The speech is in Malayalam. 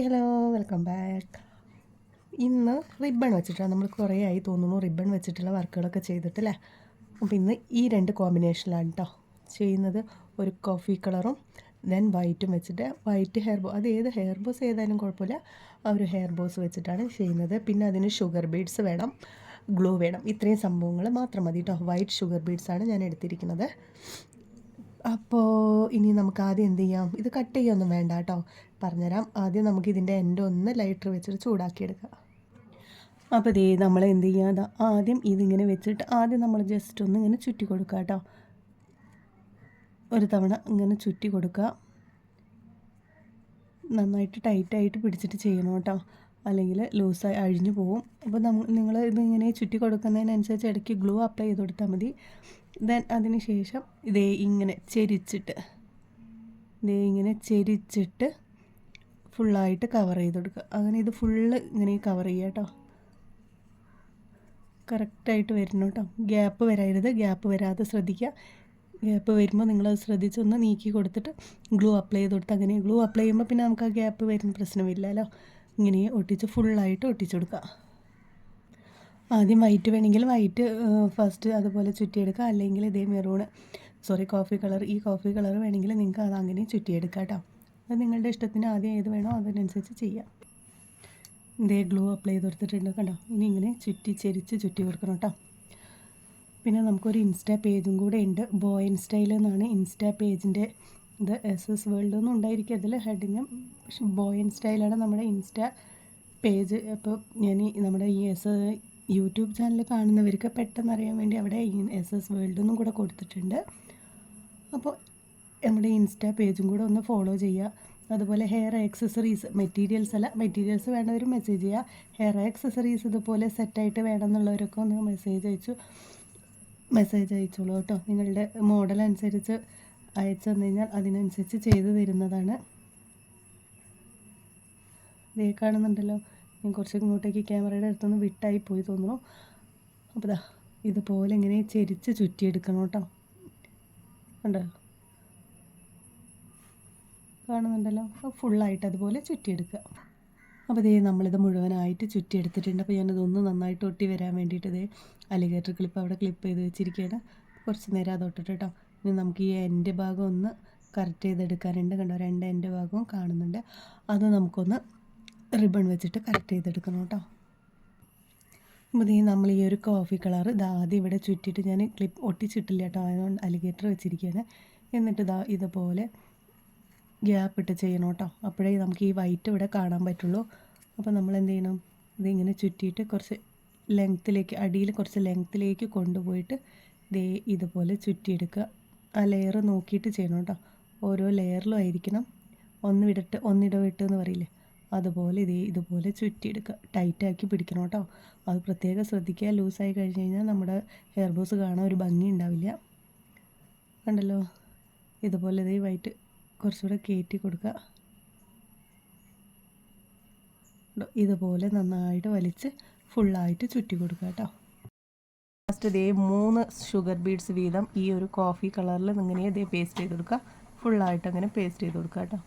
Hi hello welcome back. ഇന്ന് റിബൺ വെച്ചിട്ടാണ് നമ്മൾ കുറേ ആയി തോന്നുന്നു റിബൺ വെച്ചിട്ടുള്ള വർക്കുകളൊക്കെ ചെയ്തിട്ടല്ലേ? അപ്പോൾ ഇന്ന് ഈ രണ്ട് കോമ്പിനേഷനിലാണ് കേട്ടോ ചെയ്യുന്നത്. ഒരു കോഫി കളറും ദെൻ വൈറ്റും വെച്ചിട്ട് വൈറ്റ് ഹെയർ ബോ അത് ഏത് ഹെയർ ബോസ് ഏതായാലും കുഴപ്പമില്ല. ആ ഒരു ഹെയർ ബോസ് വെച്ചിട്ടാണ് ചെയ്യുന്നത്. പിന്നെ അതിന് ഷുഗർ ബീഡ്സ് വേണം ഗ്ലൂ വേണം. ഇത്രയും സംഭവങ്ങൾ മാത്രം മതി കേട്ടോ വൈറ്റ് ഷുഗർ ബീഡ്സാണ് ഞാൻ എടുത്തിരിക്കുന്നത്. അപ്പോൾ ഇനി നമുക്ക് ആദ്യം എന്ത് ചെയ്യാം? ഇത് കട്ട് ചെയ്യൊന്നും വേണ്ട കേട്ടോ പറഞ്ഞുതരാം. ആദ്യം നമുക്ക് ഇതിന്റെ എന്റെ ഒന്ന് ലൈറ്റർ വെച്ചിട്ട് ചൂടാക്കിയെടുക്കാം. അപ്പോൾ ഇതേ നമ്മൾ എന്ത് ചെയ്യാം? ആദ്യം ഇതിങ്ങനെ വെച്ചിട്ട് ആദ്യം നമ്മൾ ജസ്റ്റ് ഒന്ന് ഇങ്ങനെ ചുറ്റി കൊടുക്കുക കേട്ടോ ഒരു തവണ ഇങ്ങനെ ചുറ്റി കൊടുക്കുക. നന്നായിട്ട് ടൈറ്റായിട്ട് പിടിച്ചിട്ട് ചെയ്യണം കേട്ടോ അല്ലെങ്കിൽ ലൂസായി അഴിഞ്ഞു പോവും. അപ്പോൾ നമ്മൾ നിങ്ങൾ ഇതിങ്ങനെ ചുറ്റി കൊടുക്കുന്നതിനനുസരിച്ച് ഇടയ്ക്ക് ഗ്ലൂ അപ്ലൈ ചെയ്ത് കൊടുത്താൽ മതി. ദെൻ അതിന് ശേഷം ഇതേ ഇങ്ങനെ ചെരിച്ചിട്ട് ഇതേ ഇങ്ങനെ ചെരിച്ചിട്ട് ഫുള്ളായിട്ട് കവർ ചെയ്ത് കൊടുക്കുക. അങ്ങനെ ഇത് ഫുള്ള് ഇങ്ങനെ കവർ ചെയ്യുക കേട്ടോ. കറക്റ്റായിട്ട് വരണം കേട്ടോ. ഗ്യാപ്പ് വരരുത്. ഗ്യാപ്പ് വരാതെ ശ്രദ്ധിക്കുക. ഗ്യാപ്പ് വരുമ്പോൾ നിങ്ങളത് ശ്രദ്ധിച്ചൊന്ന് നീക്കി കൊടുത്തിട്ട് ഗ്ലൂ അപ്ലൈ ചെയ്ത് കൊടുത്ത് അങ്ങനെ. ഗ്ലൂ അപ്ലൈ ചെയ്യുമ്പോൾ പിന്നെ നമുക്ക് ആ ഗ്യാപ്പ് വരുന്ന പ്രശ്നമില്ലല്ലോ ഇങ്ങനെ ഒട്ടിച്ച് ഫുള്ളായിട്ട് ഒട്ടിച്ചു കൊടുക്കുക. ആദ്യം വൈറ്റ് വേണമെങ്കിൽ വൈറ്റ് ഫസ്റ്റ് അതുപോലെ ചുറ്റിയെടുക്കുക അല്ലെങ്കിൽ ഇതേ മെറൂൺ സോറി കോഫി കളർ ഈ കോഫി കളർ വേണമെങ്കിൽ നിങ്ങൾക്ക് അത് അങ്ങനെ ചുറ്റിയെടുക്കാം കേട്ടോ അത് നിങ്ങളുടെ ഇഷ്ടത്തിന് ആദ്യം ഏത് വേണോ അതിനനുസരിച്ച് ചെയ്യാം. ഇതേ ഗ്ലൂ അപ്ലൈ ചെയ്ത് കൊടുത്തിട്ടുണ്ട് കണ്ടോ? ഇനി ഇങ്ങനെ ചുറ്റി ചെരിച്ച് ചുറ്റി കൊടുക്കണം കേട്ടോ പിന്നെ നമുക്കൊരു ഇൻസ്റ്റാ പേജും കൂടെ ഉണ്ട്. ബോയ് സ്റ്റൈൽ എന്നാണ് ഇൻസ്റ്റാ പേജിന്റെ ഇത് എസ് എസ് വേൾഡ് ഒന്നും ഉണ്ടായിരിക്കും. അതിൽ ഹെഡിങ്ങും പക്ഷെ ബോയ് ഇൻസ്റ്റയിലാണ് നമ്മുടെ ഇൻസ്റ്റാ പേജ് അപ്പോൾ ഞാൻ നമ്മുടെ ഈ എസ് യൂട്യൂബ് ചാനൽ കാണുന്നവർക്ക് പെട്ടെന്ന് അറിയാൻ വേണ്ടി അവിടെ എസ് എസ് വേൾഡ് കൂടെ കൊടുത്തിട്ടുണ്ട്. അപ്പോൾ നമ്മുടെ ഇൻസ്റ്റാ പേജും കൂടെ ഒന്ന് ഫോളോ ചെയ്യുക. അതുപോലെ ഹെയർ ആക്സസറീസ് മെറ്റീരിയൽസ് അല്ല മെറ്റീരിയൽസ് വേണ്ടവർ മെസ്സേജ് ചെയ്യുക. ഹെയർ ആക്സസറീസ് ഇതുപോലെ സെറ്റായിട്ട് വേണമെന്നുള്ളവരൊക്കെ ഒന്ന് മെസ്സേജ് അയച്ചു. മെസ്സേജ് അയച്ചോളൂ കേട്ടോ. നിങ്ങളുടെ മോഡൽ അനുസരിച്ച് അയച്ചു തന്നു കഴിഞ്ഞാൽ അതിനനുസരിച്ച് ചെയ്തു തരുന്നതാണ്. ഇതേ കാണുന്നുണ്ടല്ലോ. ഞാൻ കുറച്ച് ഇങ്ങോട്ടേക്ക് ക്യാമറയുടെ അടുത്തൊന്ന് വിട്ടായി പോയി തോന്നുന്നു. അപ്പോൾ ദാ ഇതുപോലെ ഇങ്ങനെ ചെരിച്ച് ചുറ്റിയെടുക്കണം കേട്ടോ. കണ്ടോ? കാണുന്നുണ്ടല്ലോ? അപ്പോൾ ഫുള്ളായിട്ട് അതുപോലെ ചുറ്റിയെടുക്കുക. അപ്പോൾ ഇതേ നമ്മളിത് മുഴുവനായിട്ട് ചുറ്റിയെടുത്തിട്ടുണ്ട്. അപ്പോൾ ഞാനിതൊന്ന് നന്നായിട്ട് ഒട്ടി വരാൻ വേണ്ടിയിട്ട് ഇതേ അലിഗേറ്റർ ക്ലിപ്പ് അവിടെ ക്ലിപ്പ് ചെയ്ത് വെച്ചിരിക്കുകയാണ്. കുറച്ച് നേരം അത് ഒട്ടിട്ട് കേട്ടോ. ഇനി നമുക്ക് ഈ എന്റെ ഭാഗം ഒന്ന് കറക്റ്റ് ചെയ്തെടുക്കാനുണ്ട്. കണ്ടോ? രണ്ട് എന്റെ ഭാഗവും കാണുന്നുണ്ട്. അത് നമുക്കൊന്ന് റിബൺ വെച്ചിട്ട് കറക്റ്റ് ചെയ്തെടുക്കണം കേട്ടോ. അപ്പോൾ ഈ നമ്മൾ ഈ ഒരു കോഫി കളർ ഇത് ആദ്യം ഇവിടെ ചുറ്റിയിട്ട് ഞാൻ ക്ലിപ്പ് ഒട്ടിച്ചിട്ടില്ല കേട്ടോ അതുകൊണ്ട് അലിഗേറ്റർ വെച്ചിരിക്കുകയാണ് എന്നിട്ട് ഇതാ ഇതുപോലെ ഗ്യാപ്പ് ഇട്ട് ചെയ്യണം കേട്ടോ. അപ്പോഴേ നമുക്ക് ഈ വൈറ്റ് ഇവിടെ കാണാൻ പറ്റുള്ളൂ. അപ്പോൾ നമ്മൾ എന്ത് ചെയ്യണം ഇതിങ്ങനെ ചുറ്റിയിട്ട് കുറച്ച് ലെങ്ത്തിലേക്ക് അടിയിൽ കുറച്ച് ലെങ്ത്തിലേക്ക് കൊണ്ടുപോയിട്ട് ദേ ഇതുപോലെ ചുറ്റിയെടുക്കുക. ആ ലെയർ നോക്കിയിട്ട് ചെയ്യണം കേട്ടോ. ഓരോ ലെയറിലും ആയിരിക്കണം. ഒന്ന് വിടട്ട് ഒന്നിടവിട്ട് എന്ന് പറയില്ലേ? അതുപോലെ ഇതേ ഇതുപോലെ ചുറ്റിയെടുക്കുക ടൈറ്റാക്കി പിടിക്കണം കേട്ടോ. അത് പ്രത്യേകം ശ്രദ്ധിക്കുക. ലൂസായി കഴിഞ്ഞ് കഴിഞ്ഞാൽ നമ്മുടെ ഹെയർ ബോസ് കാണാൻ ഒരു ഭംഗി ഉണ്ടാവില്ല. കണ്ടല്ലോ? ഇതുപോലെ ഇതേ വൈറ്റ് കുറച്ചുകൂടെ കയറ്റി കൊടുക്കുക. ഇതുപോലെ നന്നായിട്ട് വലിച്ച് ഫുള്ളായിട്ട് ചുറ്റി കൊടുക്കുക കേട്ടോ. ലാസ്റ്റ് ഇതേ മൂന്ന് ഷുഗർ ബീഡ്സ് വീതം ഈ ഒരു കോഫി കളറിൽ ഇങ്ങനെ ഇതേ പേസ്റ്റ് ചെയ്ത് കൊടുക്കുക. ഫുള്ളായിട്ട് അങ്ങനെ പേസ്റ്റ് ചെയ്ത് കൊടുക്കുക കേട്ടോ.